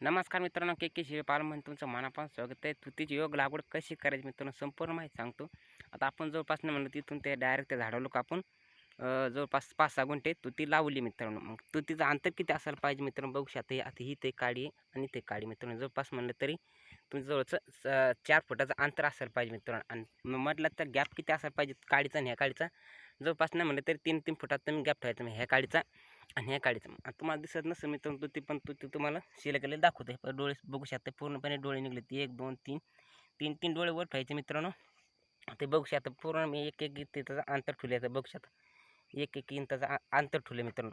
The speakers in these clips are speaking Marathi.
नमस्कार मित्रांनो के के शिवपाल म्हणून तुमचं मनापासून स्वागत आहे. तुतीची योग लागवड कशी करायची मित्रांनो संपूर्ण माहिती सांगतो. आता आपण जवळपास नाही म्हणलं तिथून ते डायरेक्ट त्या झाडं लोक आपण जवळपास पाच सहा गुंठे तुती लावली मित्रांनो. मग तुतीचं अंतर किती असायला पाहिजे मित्रांनो बघू शकता आता ही ते काळी आणि ते काळी मित्रांनो. जवळपास म्हणलं तरी तुमचं जवळचं स- चार फुटाचं अंतर असायला पाहिजे मित्रांनो. आणि म्हटलं तर गॅप किती असायला पाहिजे काडीचा आणि ह्या काळीचा जवळपास नाही म्हणलं तरी तीन तीन फुटात तुम्ही गॅप ठेवायचा. मग ह्या काळीचा आणि ह्या काळीचं आता तुम्हाला दिसत नसेल मित्रांनो ते पण तुती तुम्हाला शिला दाखवते. पण डोळे बघू शकता पूर्णपणे डोळे निघले ते एक दोन तीन तीन तीन डोळे वर ठेवायचे मित्रांनो. ते बघू शकता पूर्ण मी एक एक त्याचा अंतर ठेवल्याचं बघू शकता. एक एक इंचाचं अंतर ठेवले मित्रांनो.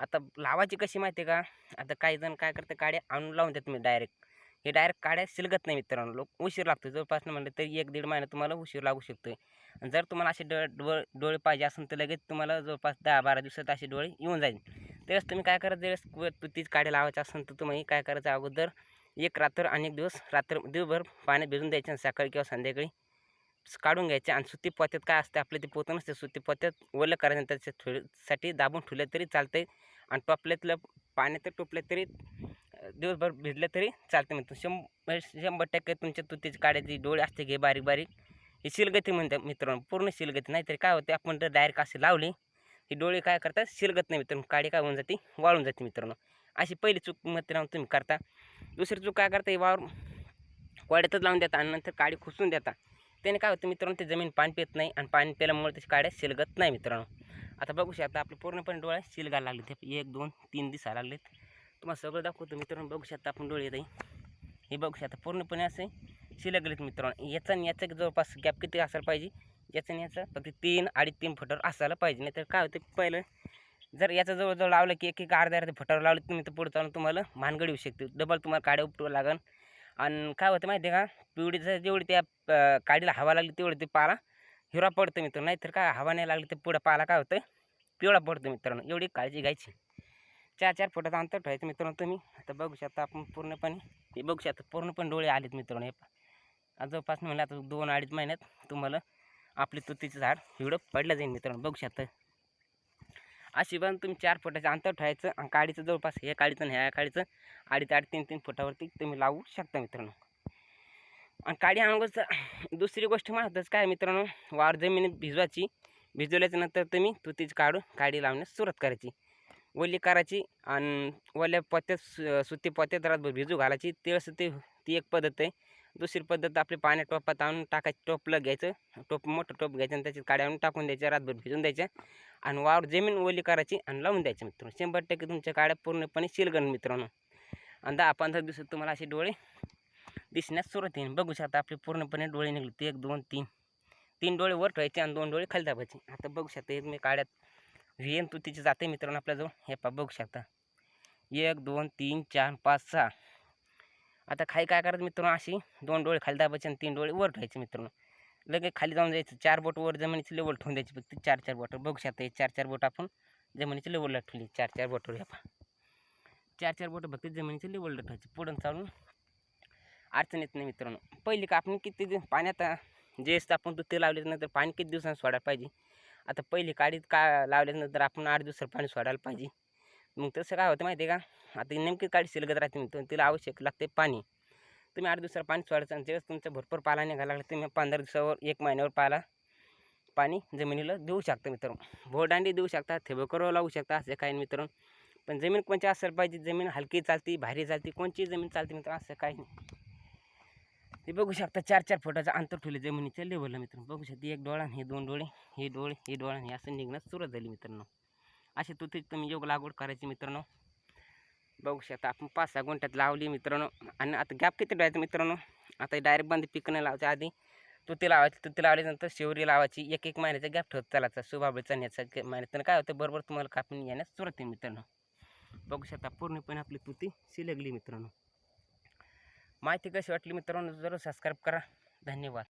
आता लावायची कशी माहिती आहे का? आता काही जण काय करते काड्या आणून लावून देतात मी डायरेक्ट हे डायरेक्ट काड्या शिलगत नाही मित्रांनो लोक उशीर लागतो जवळपास म्हणलं तरी एक दीड महिना तुम्हाला उशीर लागू शकतो आणि जर तुम्हाला असे डोळे डोळे डोळे पाहिजे असेल तर लगेच तुम्हाला जवळपास दहा बारा दिवसात असे डोळे येऊन जाईल. त्यावेळेस तुम्ही काय करायचं ज्यावेळेस तुतीच काड्या लावायचं असेल तर तुम्ही काय करायचं अगोदर एक रात्र आणि एक दिवस रात्र दिवसभर पाण्यात भिजून द्यायचे आणि सकाळी किंवा संध्याकाळी काढून घ्यायचे. आणि सुती पोत्यात काय असते आपले ते पोतं नसते सुती पोत्यात ओलं करायचं आणि त्याच्या थोडीसाठी दाबून ठेवलं तरी चालतंय. आणि टोपल्यातलं पाण्यात टोपलं तरी दिवसभर भिजलं तरी चालतं म्हणतो. शंभर म्हणजे शंभर टक्के तुमच्या तुतीचे काड्याची डोळे असते घे बारीक बारीक. ही शिलगती म्हणतात मित्रांनो पूर्ण शिलगती. नाहीतरी काय होते आपण जर डायरेक्ट असे लावली ही डोळे काय करतात शिलगत नाही मित्रांनो. काडी काय होऊन जाते वाळून जाते मित्रांनो. अशी पहिली चूक मित्रांनो तुम्ही करता. दुसरी चूक काय करता वावर वाड्यातच लावून देता आणि नंतर काडी खुसून देता. त्याने काय होतं मित्रांनो ते जमीन पाणी पित नाही आणि पाणी प्यायल्यामुळे त्याची काड्या शिलगत नाही मित्रांनो. आता बघू शकता आपले पूर्णपणे डोळ्या शिलगायला लागले ते एक दोन तीन दिसायला लागलेत. तुम्हाला सगळं दाखवतो मित्रांनो. बघू शकता आपण डोळे येत हे बघू शकता पूर्णपणे असे शिलगलेत मित्रांनो. याचा आणि याचा जवळपास गॅप किती असायला पाहिजे? याचा आणि याचा फक्त तीन अडीच तीन फुटावर असायला पाहिजे. नाहीतर काय होतं पहिलं जर याचा जवळजवळ लावलं की एक एक अर्ध्या अर्ध्या फुटावर लावलं तुम्ही तर पुढे चालून तुम्हाला भानगड येऊ शकते. डबल तुम्हाला काड्या उपटवा लागेल आणि काय होतं माहिती आहे का? पिवडीचं जेवढी त्या काडीला हवा लागली तेवढी ते पाला हिरा पडतो मित्रांनो. नाहीतर काय हवा नाही लागली तर पुढं पाला काय होतं? पिवळा पडतो मित्रांनो. एवढी काळजी घ्यायची. चार चार फुटाचं अंतर ठेवायचं मित्रांनो तुम्ही. आता बघू शकता आपण पूर्णपणे. हे बघू शकता पूर्णपणे डोळे आलेत मित्रांनो हे जवळपास म्हणलं आता दोन अडीच महिन्यात तुम्हाला आपले तुतीचं झाड एवढं पडलं जाईल मित्रांनो. बघू शकता. अशी पण तुम्ही चार फुटाचं अंतर ठेवायचं आणि काडीचं जवळपास हे काडीचं आणि ह्या काडीचं अडीच अडीच तीन तीन फुटावरती तुम्ही लावू शकता मित्रांनो. आणि काडी अगोदर दुसरी गोष्ट म्हणतच काय मित्रांनो? वार जमिनीत भिजवायची. भिजवल्याच्या नंतर तुम्ही तुतीची काढून काडी लावण्यास सुरुवात करायची. ओली करायची आणि ओल्या पोत्यात सु सुती पोत्यात रातभर भिजू घालायची. तेच ते ती एक पद्धत आहे. दुसरी पद्धत आपली पाण्यात टोपात आणून टाकायची टोपलं घ्यायचं. टोप मोठं टोप घ्यायचं आणि त्याच्यात काड्या आणून टाकून द्यायच्या रातभर भिजून द्यायच्या. आणि वावर जमीन ओली करायची आणि लावून द्यायची मित्रांनो. शंभर टक्के तुमच्या काड्या पूर्णपणे शिलगण मित्रांनो. आणि दहा पंधरा दिवसात तुम्हाला असे डोळे दिसण्यास सुरुवात येईल बघू शकता आपले पूर्णपणे डोळे निघले. ते एक दोन तीन. तीन डोळे वर ठेवायचे आणि दोन डोळे खाली दाबायचे. आता बघू शकता एक मी काड्यात व्हिएन तुतीची जाते मित्रांनो आपल्याजवळ. हे पा बघू शकता. एक दोन तीन चार पाच सहा. आता खाली काय करायचं मित्रांनो? अशी दोन डोळे खाली दाबायचे आणि तीन डोळे वर ठेवायचे मित्रांनो. लगेच खाली जाऊन जायचं. चार बोट वर जमिनीची लेवल ठेवून द्यायची फक्त. चार चार बोट. बघू शकता हे चार चार बोट आपण जमिनीची लेवलला ठेवली. चार चार बोटवर ह्या चार चार बोट फक्त जमिनीच्या लेवलला ठेवायची. पुढं चालून अडचण येत नाही मित्रांनो. पहिली का आपण किती दिवस पाण्यात जे असतं आपण ते नंतर पाणी किती दिवसांनी सोडायला पाहिजे? आता पहिली काडीत का लावल्यानंतर आपण आठ दिवसावर पाणी सोडायला पाहिजे. मग तसं काय होतं माहिती आहे का? आता नेमकी काडी शिलगत राहते मित्रांनो तिला आवश्यक लागते पाणी. तुम्ही आठ दिवसावर पाणी सोडायचं आणि ज्यावेळेस तुमचं भरपूर पाला निघायला लागला तुम्ही पंधरा दिवसावर एक महिन्यावर पाला पाणी जमिनीला देऊ शकता मित्रांनो. भोरदांडी देऊ शकता थेबकरो लावू शकता असे काही नाही मित्रांनो. पण जमीन कोणची असायला पाहिजे? जमीन हलकी चालती भारी चालती कोणची जमीन चालते मित्रांनो असं काही नाही. ते बघू शकता चार चार फुटाचं अंतर ठेवले जमिनीच्या लेवलला मित्रांनो. बघू शकता एक डोळा हे दोन डोळे हे डोळे हे डोळा हे असं निघण्यास सुरुवात झाली मित्रांनो. असे तुथे तुम्ही योग लागवड करायची मित्रांनो. बघू शकता आपण पाच सहा गुंठ्यात लावली मित्रांनो. आणि आता गॅप किती ठेवायचं मित्रांनो? आता डायरेक्ट बंद पिकं नाही लावायच्या आधी तुती लावायची तुती लावल्यानंतर शिवरी लावायची. एक एक महिन्याचा गॅप ठेवत चालायचा सुभाबळी चण्याचा महिन्यात काय होतं बरोबर तुम्हाला कापून येण्यास सुरुवात आहे मित्रांनो. बघू शकता पूर्णपणे आपली तुती शिलगली मित्रांनो. माहिती कशी वाटली मित्रांनो जरूर सबस्क्राईब करा. धन्यवाद.